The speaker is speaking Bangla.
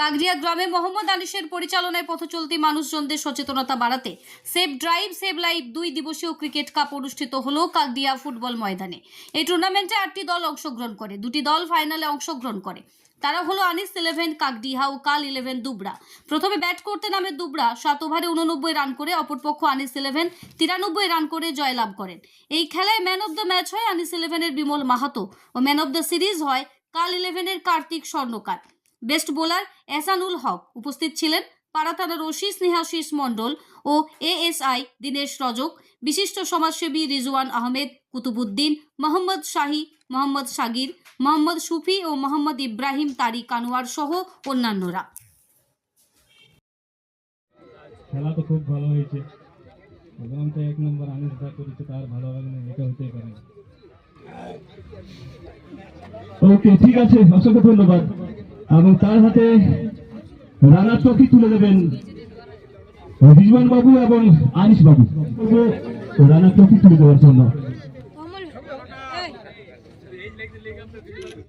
কাগরিয়া গ্রামে মোহাম্মদ আনিসের পরিচালনায় পথচলতি মানুষজনদের সচেতনতা বাড়াতে সেভ ড্রাইভ, সেভ লাইভ দুই দিবসীয় ক্রিকেট কাপ অনুষ্ঠিত হলো কাগদিয়া ফুটবল ময়দানে। এই টুর্নামেন্টে আটটি দল অংশগ্রহণ করে, দুটি দল ফাইনালে অংশগ্রহণ করে। তারা হলো আনিস ইলেভেন কাকডিহা ও কাল ইলেভেন দুবরা। প্রথমে ব্যাট করতে নামে দুবরা, সাত ওভারে উননব্বই রান করে অপরপক্ষ আনিস ইলেভেন, তিরানব্বই রান করে জয়লাভ করেন। এই খেলায় ম্যান অব দ্য ম্যাচ হয় আনিস ইলেভেনের বিমল মাহাতো ও ম্যান অব দ্য সিরিজ হয় কাল ইলেভেনের কার্তিক স্বর্ণকার। বেস্ট বোলার এসানুল হক উপস্থিত ছিলেন পাড়াতানার ওসি স্নেহাশিস মণ্ডল ও এএসআই দীনেশ রজক বিশিষ্ট সমাজসেবী রিজওয়ান আহমেদ কুতুবুদ্দিন মোহাম্মদ শাহী মোহাম্মদ সাগির মোহাম্মদ সুফি ও মোহাম্মদ ইব্রাহিম তারিক আনোয়ার সহ অন্যান্যরা। খেলা তো খুব ভালো হয়েছে। তো এক নম্বর আনিস দা করেছে তার ভালো লাগে না এটা হতেই পারে। ওকে ঠিক আছে অসংখ্য ধন্যবাদ। এবং তার হাতে রানা ট্রফি তুলে দেবেন রিজওয়ান বাবু এবং আনিস বাবু। রানার চকি তুলে দেওয়ার জন্য।